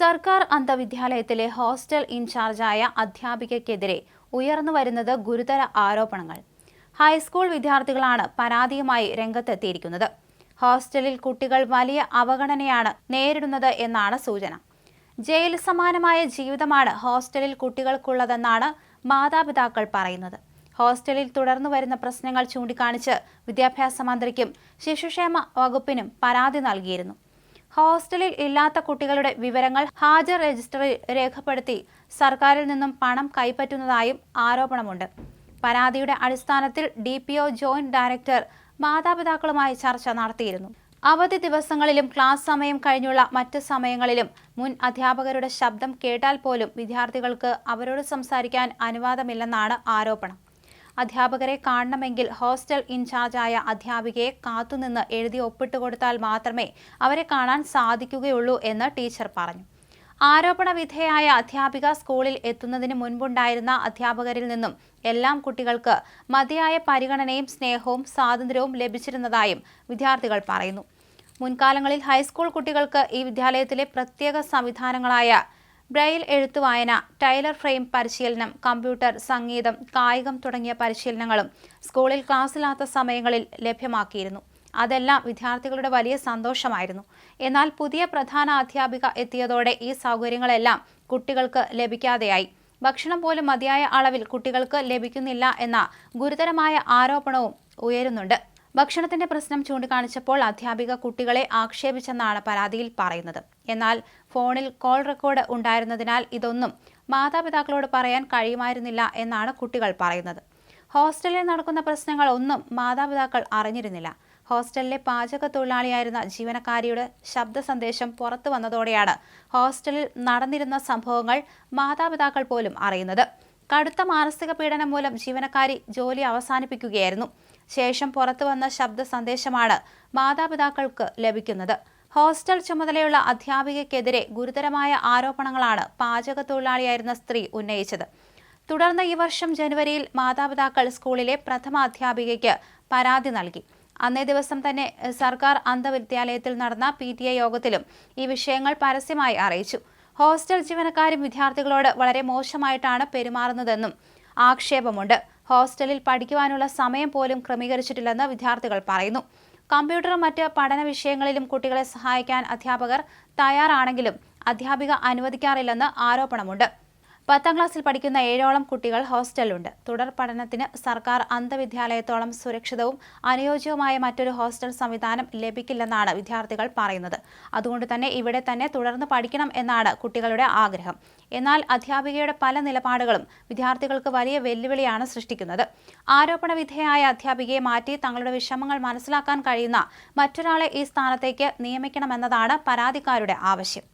സർക്കാർ അന്ധവിദ്യാലയത്തിലെ ഹോസ്റ്റൽ ഇൻചാർജായ അധ്യാപികയ്ക്കെതിരെ ഉയർന്നു വരുന്നത് ഗുരുതര ആരോപണങ്ങൾ. ഹൈസ്കൂൾ വിദ്യാർത്ഥികളാണ് പരാതിയുമായി രംഗത്തെത്തിയിരിക്കുന്നത്. ഹോസ്റ്റലിൽ കുട്ടികൾ വലിയ അവഗണനയാണ് നേരിടുന്നത് എന്നാണ് സൂചന. ജയിൽ സമാനമായ ജീവിതമാണ് ഹോസ്റ്റലിൽ കുട്ടികൾക്കുള്ളതെന്നാണ് മാതാപിതാക്കൾ പറയുന്നത്. ഹോസ്റ്റലിൽ തുടർന്നു വരുന്ന പ്രശ്നങ്ങൾ ചൂണ്ടിക്കാണിച്ച് വിദ്യാഭ്യാസ മന്ത്രിക്കും ശിശുക്ഷേമ വകുപ്പിനും പരാതി നൽകിയിരുന്നു. ഹോസ്റ്റലിൽ ഇല്ലാത്ത കുട്ടികളുടെ വിവരങ്ങൾ ഹാജർ രജിസ്റ്ററിൽ രേഖപ്പെടുത്തി സർക്കാരിൽ നിന്നും പണം കൈപ്പറ്റുന്നതായും ആരോപണമുണ്ട്. പരാതിയുടെ അടിസ്ഥാനത്തിൽ D P O joint director മാതാപിതാക്കളുമായി ചർച്ച നടത്തിയിരുന്നു. അവധി ദിവസങ്ങളിലും ക്ലാസ് സമയം കഴിഞ്ഞുള്ള മറ്റ് സമയങ്ങളിലും മുൻ അധ്യാപകരുടെ ശബ്ദം കേട്ടാൽ പോലും വിദ്യാർത്ഥികൾക്ക് അവരോട് സംസാരിക്കാൻ അനുവാദമില്ലെന്നാണ് ആരോപണം. അധ്യാപകരെ കാണണമെങ്കിൽ ഹോസ്റ്റൽ ഇൻചാർജായ അധ്യാപികയെ കാത്തുനിന്ന് എഴുതി ഒപ്പിട്ട് കൊടുത്താൽ മാത്രമേ അവരെ കാണാൻ സാധിക്കുകയുള്ളൂ എന്ന് ടീച്ചർ പറഞ്ഞു. ആരോപണ വിധേയായ അധ്യാപിക സ്കൂളിൽ എത്തുന്നതിന് മുൻപുണ്ടായിരുന്ന അധ്യാപകരിൽ നിന്നും എല്ലാം കുട്ടികൾക്ക് മതിയായ പരിഗണനയും സ്നേഹവും സ്വാതന്ത്ര്യവും ലഭിച്ചിരുന്നതായും വിദ്യാർത്ഥികൾ പറയുന്നു. മുൻകാലങ്ങളിൽ ഹൈസ്കൂൾ കുട്ടികൾക്ക് ഈ വിദ്യാലയത്തിലെ പ്രത്യേക സംവിധാനങ്ങളായ ബ്രെയിൽ എഴുത്തുവായന ടൈലർ ഫ്രെയിം പരിശീലനം കമ്പ്യൂട്ടർ സംഗീതം കായികം തുടങ്ങിയ പരിശീലനങ്ങളും സ്കൂളിൽ ക്ലാസ്സില്ലാത്ത സമയങ്ങളിൽ ലഭ്യമാക്കിയിരുന്നു. അതെല്ലാം വിദ്യാർത്ഥികളുടെ വലിയ സന്തോഷമായിരുന്നു. എന്നാൽ പുതിയ പ്രധാന അധ്യാപിക എത്തിയതോടെ ഈ സൗകര്യങ്ങളെല്ലാം കുട്ടികൾക്ക് ലഭിക്കാതെയായി. ഭക്ഷണം പോലും മതിയായ അളവിൽ കുട്ടികൾക്ക് ലഭിക്കുന്നില്ല എന്ന ഗുരുതരമായ ആരോപണവും ഉയരുന്നുണ്ട്. ഭക്ഷണത്തിന്റെ പ്രശ്നം ചൂണ്ടിക്കാണിച്ചപ്പോൾ അധ്യാപിക കുട്ടികളെ ആക്ഷേപിച്ചെന്നാണ് പരാതിയിൽ പറയുന്നത്. എന്നാൽ ഫോണിൽ കോൾ റെക്കോർഡ് ഉണ്ടായിരുന്നതിനാൽ ഇതൊന്നും മാതാപിതാക്കളോട് പറയാൻ കഴിയുമായിരുന്നില്ല എന്നാണ് കുട്ടികൾ പറയുന്നത്. ഹോസ്റ്റലിൽ നടക്കുന്ന പ്രശ്നങ്ങൾ ഒന്നും മാതാപിതാക്കൾ അറിഞ്ഞിരുന്നില്ല. ഹോസ്റ്റലിലെ പാചക തൊഴിലാളിയായിരുന്ന ജീവനക്കാരിയുടെ ശബ്ദ സന്ദേശം പുറത്തു വന്നതോടെയാണ് ഹോസ്റ്റലിൽ നടന്നിരുന്ന സംഭവങ്ങൾ മാതാപിതാക്കൾ പോലും അറിയുന്നത്. കടുത്ത മാനസിക പീഡനം മൂലം ജീവനക്കാരി ജോലി അവസാനിപ്പിക്കുകയായിരുന്നു. ശേഷം പുറത്തു വന്ന ശബ്ദ സന്ദേശമാണ് മാതാപിതാക്കൾക്ക് ലഭിക്കുന്നത്. ഹോസ്റ്റൽ ചുമതലയുള്ള അധ്യാപികയ്ക്കെതിരെ ഗുരുതരമായ ആരോപണങ്ങളാണ് പാചക തൊഴിലാളിയായിരുന്ന സ്ത്രീ ഉന്നയിച്ചത്. തുടർന്ന് ഈ വർഷം ജനുവരിയിൽ മാതാപിതാക്കൾ സ്കൂളിലെ പ്രഥമ അധ്യാപികയ്ക്ക് പരാതി നൽകി. അന്നേ ദിവസം തന്നെ സർക്കാർ അന്ധവിദ്യാലയത്തിൽ നടന്ന പി യോഗത്തിലും ഈ വിഷയങ്ങൾ പരസ്യമായി അറിയിച്ചു. ഹോസ്റ്റൽ ജീവനക്കാരും വിദ്യാർത്ഥികളോട് വളരെ മോശമായിട്ടാണ് പെരുമാറുന്നതെന്നും ആക്ഷേപമുണ്ട്. ഹോസ്റ്റലിൽ പഠിക്കുവാനുള്ള സമയം പോലും ക്രമീകരിച്ചിട്ടില്ലെന്ന് വിദ്യാർത്ഥികൾ പറയുന്നു. കമ്പ്യൂട്ടറും മറ്റ് പഠന വിഷയങ്ങളിലും കുട്ടികളെ സഹായിക്കാൻ അധ്യാപകർ തയ്യാറാണെങ്കിലും അധ്യാപിക അനുവദിക്കാറില്ലെന്ന് ആരോപണമുണ്ട്. പത്താം ക്ലാസ്സിൽ പഠിക്കുന്ന ഏഴോളം കുട്ടികൾ ഹോസ്റ്റലിലുണ്ട്. തുടർ പഠനത്തിന് സർക്കാർ അന്ധവിദ്യാലയത്തോളം സുരക്ഷിതവും അനുയോജ്യവുമായ മറ്റൊരു ഹോസ്റ്റൽ സംവിധാനം ലഭിക്കില്ലെന്നാണ് വിദ്യാർത്ഥികൾ പറയുന്നത്. അതുകൊണ്ട് തന്നെ ഇവിടെ തന്നെ തുടർന്ന് പഠിക്കണം എന്നാണ് കുട്ടികളുടെ ആഗ്രഹം. എന്നാൽ അധ്യാപികയുടെ പല നിലപാടുകളും വിദ്യാർത്ഥികൾക്ക് വലിയ വെല്ലുവിളിയാണ് സൃഷ്ടിക്കുന്നത്. ആരോപണ വിധേയായ അധ്യാപികയെ മാറ്റി തങ്ങളുടെ വിഷമങ്ങൾ മനസ്സിലാക്കാൻ കഴിയുന്ന മറ്റൊരാളെ ഈ സ്ഥാനത്തേക്ക് നിയമിക്കണമെന്നതാണ് പരാതിക്കാരുടെ ആവശ്യം.